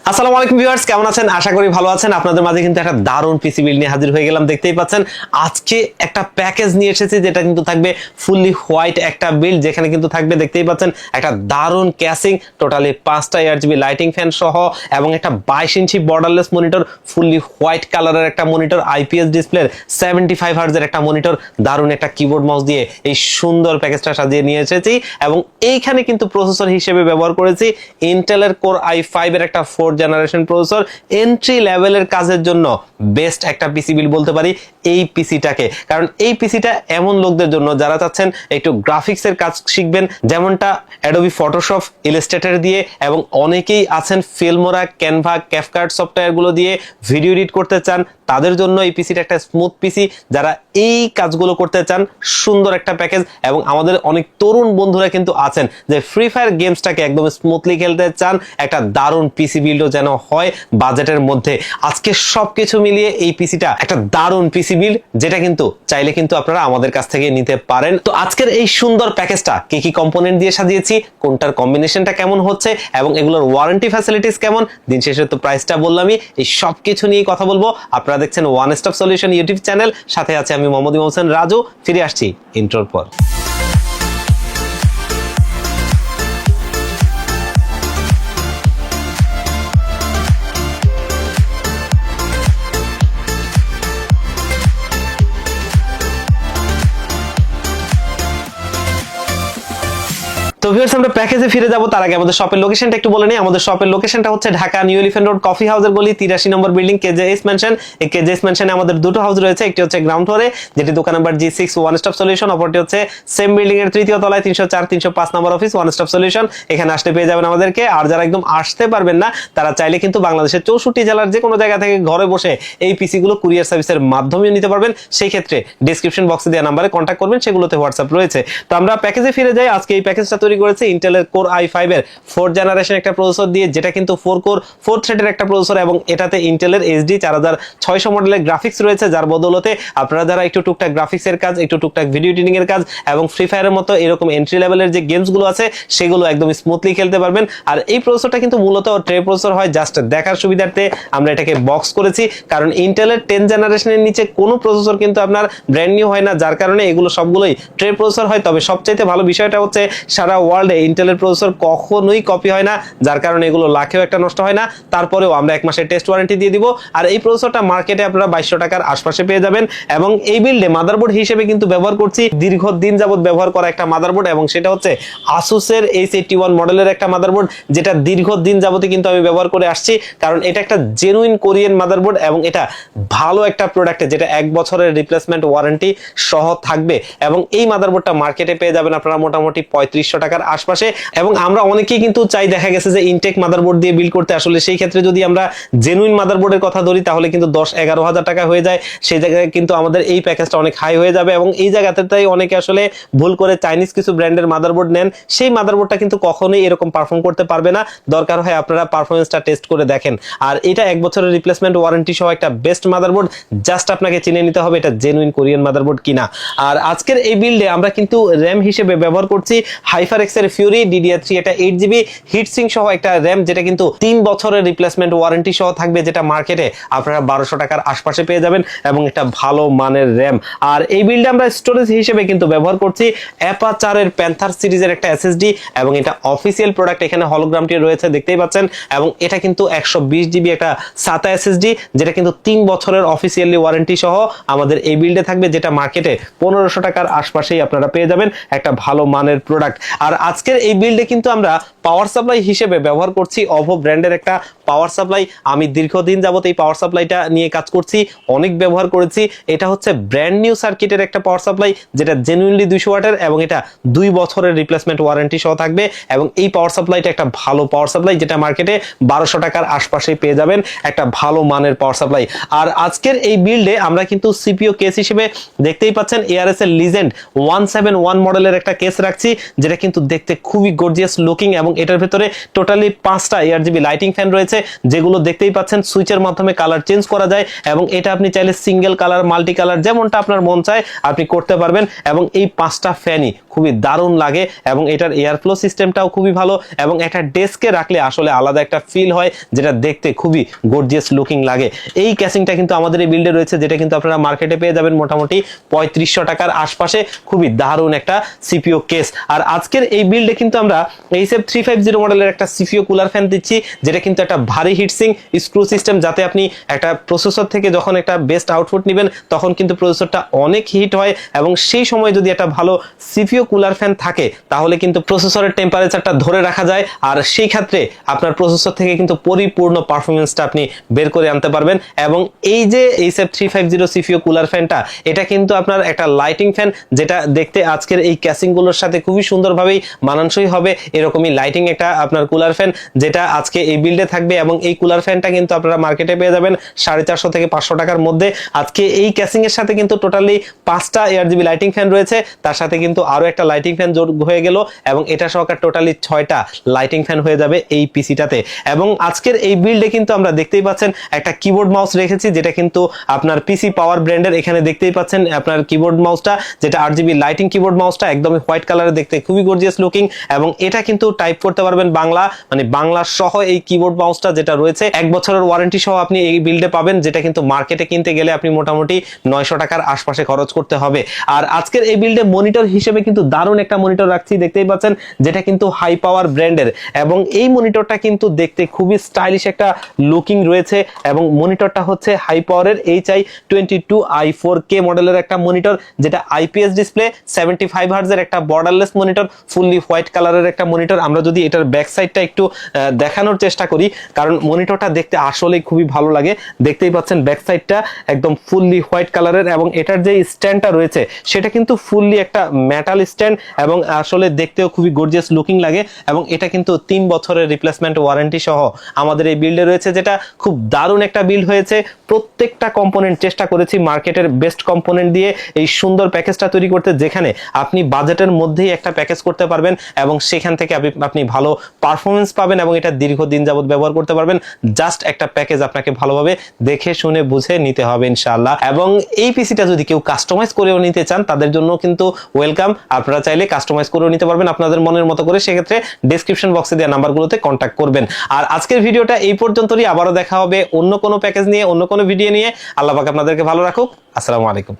আসসালামু আলাইকুম ভিউয়ার্স, কেমন আছেন? আশা করি ভালো আছেন। আপনাদের মাঝে কিন্তু একটা দারুণ পিসি বিল নিয়ে হাজির হয়ে গেলাম, দেখতেই পাচ্ছেন। আজকে একটা প্যাকেজ নিয়ে এসেছি, যেটা কিন্তু থাকবে ফুললি হোয়াইট একটা বিল যেখানে কিন্তু থাকবে, দেখতেই পাচ্ছেন, একটা দারুণ ক্যাসিং টোটালি পাঁচটা এয়ার জিবি লাইটিং ফ্যান সহ, এবং একটা বাইশ inch borderless monitor fully white কালারের একটা মনিটর আইপিএস ডিসপ্লের সেভেন্টি ফাইভ হার্জের একটা মনিটর দারুণ একটা কিবোর্ড মাউস দিয়ে এই সুন্দর প্যাকেজটা সাজিয়ে নিয়ে এসেছি, এবং এইখানে কিন্তু প্রসেসর হিসেবে ব্যবহার করেছি ইন্টেলের কোর আই ফাইভের একটা ফোর জেনারেশন প্রসেসর এন্ট্রি লেভেলের কাজের জন্য বেস্ট একটা পিসি বিল বলতে পারি এই পিসিটাকে কারণ এই পিসিটা এমন লোকদের জন্য যারা চাচ্ছেন একটু গ্রাফিক্সের কাজ শিখবেন, যেমনটা অ্যাডোবি ফটোশপ ইলাস্ট্রেটর দিয়ে এবং অনেকেই আছেন ফিল্মোরা ক্যানভা ক্যাফকার্ট সফটওয়্যারগুলো দিয়ে ভিডিও এডিট করতে চান তাদের জন্য এই পিসিটা একটা স্মুথ পিসি যারা এই কাজগুলো করতে চান, সুন্দর একটা প্যাকেজ এবং আমাদের অনেক তরুণ বন্ধুরা কিন্তু আছেন যে ফ্রি ফায়ার গেমসটাকে একদম স্মুথলি খেলতে চান, একটা দারুণ পিসি বিল্ডও যেন হয় বাজেটের মধ্যে। আজকে সবকিছু মিলিয়ে এই পিসিটা একটা দারুণ পিসি বিল্ড যেটা কিন্তু চাইলে কিন্তু আপনারা আমাদের কাছ থেকে নিতে পারেন। তো আজকের এই সুন্দর প্যাকেজটা কি কি কম্পোনেন্ট দিয়ে সাজিয়েছি, কোনটার কম্বিনেশনটা কেমন হচ্ছে এবং এগুলোর ওয়ারেন্টি ফ্যাসিলিটিস কেমন, দিন শেষে তো প্রাইসটা বললামই, এই সব কিছু নিয়ে কথা বলব। আপনারা দেখছেন one stop solution YouTube channel সাথে আছে আমি মোহাম্মদ ইমাম রাজু, ফিরে আসছি ইন্ট্রোর পর। ভিউয়ার্স আমরা প্যাকেজে ফিরে যাব। তার আগে আমাদের শপের লোকেশনটা একটু বলে আমাদের শপের লোকেশনটা হচ্ছে ঢাকা নিউ রোড কফি হাউসের গলি, তিরাশি নম্বর বিল্ডিং কেজেএস মেনশন এই কেজেএস মেনশনে আমাদের দুটো হাউস রয়েছে। একটি হচ্ছে গ্রাউন্ড ফ্লোরে যেটি দোকান number G six one stop solution অপরটি হচ্ছে সেম বিল্ডিং এর তৃতীয় তলায়, তিনশো চার, তিনশো পাঁচ নম্বর অফিস ওয়ান স্টপ সলিউশন এখানে আসতে পেয়ে যাবেন আমাদেরকে। আর যারা একদম আসতে পারবেন না, তারা চাইলে কিন্তু বাংলাদেশের চৌষট্টি জেলার যে কোনো জায়গা থেকে ঘরে বসে এই পিসি গুলো কুরিয়ার সার্ভিসের মাধ্যমে নিতে পারবেন। সেই ক্ষেত্রে ডিসক্রিপশন বক্সে দেওয়া নাম্বারে কন্ট্যাক্ট করবেন। সেগুলোতে হোয়াটসঅ্যাপ রয়েছে। তো আমরা প্যাকেজে ফিরে যাই। আজকে এই প্যাকেজটা তৈরি করেছে ইন্টেলের কোর আই ফাইভ এর ফোর জেনারেশন একটা প্রসেসর দিয়ে, যেটা কিন্তু ফোর কোর ফোর থ্রেডের একটা প্রসেসর এবং এটাতে ইন্টেলের এইচডি চার হাজার ছয়শো মডেলের গ্রাফিক্স রয়েছে, যার বদলতে আপনারা যারা একটু টুকটাক গ্রাফিক্স এর কাজ, একটু টুকটাক ভিডিও এডিটিং এর কাজ এবং ফ্রি ফায়ারের মতো এরকম এন্ট্রি লেভেলের যে গেমসগুলো আছে, সেগুলো একদম স্মুথলি খেলতে পারবেন। আর এই প্রসেসরটা কিন্তু মূলত ট্রে প্রসেসর হয় জাস্ট দেখার সুবিধার্থে আমরা এটাকে বক্স করেছি, কারণ ইন্টেলের টেন জেনারেশনের নিচে কোনো প্রসেসর কিন্তু আপনার ব্র্যান্ড নিউ হয় না, যার কারণে এগুলো সবগুলোই ট্রে প্রসেসর হয়। তবে সবচাইতে ভালো বিষয়টা হচ্ছে, সারা ওয়ার্ল্ডে ইন্টেলের প্রসেসর কখনোই কপি হয় না, যার কারণে এগুলো লাখেও একটা নষ্ট হয় না। তারপরেও আমরা এক মাসের টেস্ট ওয়ারেন্টি দিয়ে দিব। আর এই প্রসেসরটা মার্কেটে আপনারা বাইশশো টাকার আশপাশে পেয়ে যাবেন। এবং এই বিল্ডে মাদারবোর্ড হিসেবে কিন্তু ব্যবহার করছি। দীর্ঘদিন যাবত ব্যবহার করা একটা মাদারবোর্ড এবং সেটা হচ্ছে আসুসের এইচ এইটি ওয়ান মডেলের একটা মাদারবোর্ড যেটা দীর্ঘদিন যাবতে কিন্তু আমি ব্যবহার করে আসছি। কারণ এটা একটা জেনুইন কোরিয়ান মাদারবোর্ড এবং এটা ভালো একটা প্রোডাক্ট যেটা এক বছরের রিপ্লেসমেন্ট ওয়ারেন্টি সহ থাকবে। এবং এই মাদারবোর্ডটা মার্কেটে পেয়ে যাবেন আপনারা মোটামুটি পঁয়ত্রিশশো টাকার আশপাশে এবং আমরা অনেকেই কিন্তু চাই দেখা গেছে যে ইনটেক মাদারবোর্ড দিয়ে বিল করতে। আসলে সেই ক্ষেত্রে যদি আমরা জেনুইন মাদারবোর্ডের কথা ধরি, তাহলে কিন্তু দশ এগারো হাজার টাকা হয়ে যায়। সেই জায়গায় কিন্তু আমাদের এই প্যাকেজটা অনেক হাই হয়ে যাবে এবং এই জায়গাতে তাই অনেকে আসলে ভুল করে চাইনিজ কিছু ব্র্যান্ডের মাদারবোর্ড নেন। সেই মাদারবোর্ডটা কিন্তু কখনোই এরকম পারফর্ম করতে পারবে না। দরকার হয় আপনারা পারফরমেন্সটা টেস্ট করে দেখেন। আর এটা এক বছরের রিপ্লেসমেন্ট ওয়ারেন্টি সহ একটা বেস্ট মাদারবোর্ড জাস্ট আপনাকে চিনে নিতে হবে এটা জেনুইন কোরিয়ান মাদারবোর্ড কিনা। আর আজকের এই বিল্ডে আমরা কিন্তু র্যাম হিসেবে ব্যবহার করছি হাইফার এক্স এর ফিউরি ডিডিআর থ্রি এটা এইট জিবি হিটসিং সহ একটা র্যাম যেটা কিন্তু তিন বছরের রিপ্লেসমেন্ট ওয়ারেন্টি সহ থাকবে, যেটা মার্কেটে আপনারা বারোশো টাকার আশপাশে পেয়ে যাবেন এবং একটা ভালো মানের র্যাম আর এই বিল্ডে আমরা স্টোরেজ হিসেবে কিন্তু ব্যবহার করছি অ্যাপাচারের প্যান্থার সিরিজের একটা এসএসডি এবং এটা অফিসিয়াল প্রোডাক্ট এখানে হলোগ্রামটি রয়েছে, দেখতেই পাচ্ছেন। এবং এটা কিন্তু একশো বিশ জিবি একটা সাতা এসএসডি যেটা কিন্তু তিন বছরের অফিসিয়ালি ওয়ারেন্টি সহ আমাদের এই বিল্ডে থাকবে, যেটা মার্কেটে পনেরোশো টাকার আশপাশেই আপনারা পেয়ে যাবেন একটা ভালো মানের প্রোডাক্ট আর আজকের এই বিল্ডে কিন্তু আমরা পাওয়ার সাপ্লাই হিসেবে ব্যবহার করছি। অভো ব্র্যান্ডের একটা পাওয়ার সাপ্লাই আমি দীর্ঘদিন যাবত এই পাওয়ার সাপ্লাইটা নিয়ে কাজ করছি, অনেক ব্যবহার করেছি। এটা হচ্ছে ব্র্যান্ড নিউ সার্কিটের একটা পাওয়ার সাপ্লাই যেটা জেনুইনলি দুইশো ওয়াটের এবং এটা দুই বছরের রিপ্লেসমেন্ট ওয়ারেন্টি সহ থাকবে। এবং এই পাওয়ার সাপ্লাইটা একটা ভালো পাওয়ার সাপ্লাই যেটা মার্কেটে বারোশো টাকার আশপাশেই পেয়ে যাবেন। একটা ভালো মানের পাওয়ার সাপ্লাই আর আজকের এই বিল্ডে আমরা কিন্তু সিপিও কেস হিসেবে দেখতেই পাচ্ছেন এআরএস এর লিজেন্ড ওয়ান সেভেন ওয়ান মডেলের একটা কেস রাখছি, যেটা কিন্তু দেখতে খুবই গর্জিয়াস লুকিং এবং এটার ভেতরে টোটালি পাঁচটা এয়ার জিবি লাইটিং ফ্যান রয়েছে, যেগুলো দেখতেই পাচ্ছেন সুইচের মাধ্যমে কালার চেঞ্জ করা যায় এবং এটা আপনি চাইলে সিঙ্গেল কালার মাল্টি কালার যেমনটা আপনার মন চায় আপনি করতে পারবেন এবং এই পাঁচটা ফ্যানই খুবই দারুণ লাগে এবং এটার এয়ার ফ্লো সিস্টেমটাও খুবই ভালো এবং একটা ডেস্কে রাখলে আসলে আলাদা একটা ফিল হয় যেটা দেখতে খুবই গর্জিয়াস লুকিং লাগে। এই ক্যাসিংটা কিন্তু আমাদের এই বিল্ডে রয়েছে, যেটা কিন্তু আপনারা মার্কেটে পেয়ে যাবেন মোটামুটি পঁয়ত্রিশশো টাকার আশপাশে। খুবই দারুণ একটা সিপিও কেস আর আজকের এই বিল্ডে কিন্তু আমরা এইসএফ থ্রি ফাইভ জিরো মডেলের একটা সিপিও কুলার ফ্যান দিচ্ছি, যেটা কিন্তু একটা ভারী হিটসিং স্ক্রু সিস্টেম যাতে আপনি একটা প্রসেসর থেকে যখন একটা বেস্ট আউটপুট নেবেন, তখন কিন্তু প্রসেসরটা অনেক হিট হয় এবং সেই সময় যদি একটা ভালো সিপিও কুলার ফ্যান থাকে, তাহলে কিন্তু প্রসেসরের টেম্পারেচারটা ধরে রাখা যায় আর সেই ক্ষেত্রে আপনার প্রসেসর থেকে কিন্তু পরিপূর্ণ পারফরমেন্সটা আপনি বের করে আনতে পারবেন এবং এই যে HF three five zero CPU cooler ফ্যানটা এটা কিন্তু আপনার একটা লাইটিং ফ্যান যেটা দেখতে আজকের এই ক্যাসিংগুলোর সাথে খুবই সুন্দরভাবেই মানানসই হবে। এরকমই লাইটিং একটা আপনার কুলার ফ্যান যেটা আজকে এই বিল্ডে থাকবে এবং এই কুলার ফ্যানটা কিন্তু আপনারা মার্কেটে পেয়ে যাবেন সাড়ে চারশো থেকে পাঁচশো টাকার মধ্যে। আজকে এই ক্যাসিং এর সাথে কিন্তু টোটালি পাঁচটা এয়ার জিবি লাইটিং ফ্যান রয়েছে। তার সাথে কিন্তু আরও একটা লাইটিং ফ্যান যোগ হয়ে গেল এবং এটা সহকার টোটালি ছয়টা লাইটিং ফ্যান হয়ে যাবে এই পিসিটাতে এবং আজকের এই বিল্ডে কিন্তু আমরা দেখতেই পাচ্ছেন একটা কিবোর্ড মাউস রেখেছি, যেটা কিন্তু আপনার পিসি পাওয়ার ব্র্যান্ডের এখানে দেখতেই পাচ্ছেন আপনার কিবোর্ড মাউসটা যেটা আট জিবি লাইটিং কিবোর্ড মাউসটা একদমই হোয়াইট কালারে দেখতে খুবই গর্জিয়াস লুকিং এবং এটা কিন্তু টাইপ করতে পারবেন বাংলা মানে বাংলা সহ এই কিবোর্ড মাউসটা যেটা রয়েছে। এক বছরের ওয়ারেন্টি সহ আপনি এই বিল্ডে পাবেন, যেটা কিন্তু মার্কেটে কিনতে গেলে আপনি মোটামুটি নয়শো টাকার আশপাশে খরচ করতে হবে। আর আজকের এই বিল্ডে মনিটর হিসেবে কিন্তু দারুণ একটা মনিটর রাখছি, দেখতেই পাচ্ছেন, যেটা কিন্তু হাই পাওয়ার ব্র্যান্ডের এবং এই মনিটরটা কিন্তু দেখতে খুবই স্টাইলিশ একটা লুকিং রয়েছে, এবং মনিটরটা হচ্ছে হাই পাওয়ারের H I twenty two I four K মডেলের একটা মনিটর যেটা আইপিএস ডিসপ্লে সেভেন্টি ফাইভ হার্জের একটা বর্ডারলেস মনিটর ফুললি হোয়াইট কালারের একটা মনিটর আমরা যদি এটার ব্যাক সাইডটা একটু দেখানোর চেষ্টা করি, কারণ মনিটরটা দেখতে আসলেই খুবই ভালো লাগে। দেখতেই পাচ্ছেন ব্যাক সাইডটা একদম ফুললি হোয়াইট কালারের এবং এটার যে স্ট্যান্ডটা রয়েছে, সেটা কিন্তু ফুললি একটা মেটাল স্ট্যান্ড এবং আসলে দেখতেও খুবই গর্জিয়াস লুকিং লাগে এবং এটা কিন্তু তিন বছরের রিপ্লেসমেন্ট ওয়ারেন্টি সহ আমাদের এই বিল্ডে রয়েছে, যেটা খুব দারুণ একটা বিল্ড হয়েছে। প্রত্যেকটা কম্পোনেন্ট চেষ্টা করেছি মার্কেটের বেস্ট কম্পোনেন্ট দিয়ে এই সুন্দর প্যাকেজটা তৈরি করতে, যেখানে আপনি বাজেটের মধ্যেই একটা প্যাকেজ করতে পারবেন। এবং সেখান থেকে আপনি আপনি ভালো পারফরমেন্স পাবেন এবং এটা দীর্ঘদিন যাবত ব্যবহার করতে পারবেন। জাস্ট একটা প্যাকেজ আপনাকে ভালোভাবে দেখে, শুনে, বুঝে নিতে হবে ইনশাআল্লাহ। এবং এই পিসিটা যদি কেউ কাস্টমাইজ করেও নিতে চান, তাদের জন্য কিন্তু ওয়েলকাম আপনারা চাইলে কাস্টমাইজ করেও নিতে পারবেন। আপনাদের মনের মতো করে সেক্ষেত্রে ডেসক্রিপশন বক্সে দেওয়া নাম্বারগুলোতে কন্ট্যাক্ট করবেন। আর আজকের ভিডিওটা এই পর্যন্তই। আবারও দেখা হবে অন্য কোনো প্যাকেজ নিয়ে, অন্য কোনো ভিডিও নিয়ে। আল্লাহ পাক আপনাদেরকে ভালো রাখুক। আসসালামু আলাইকুম।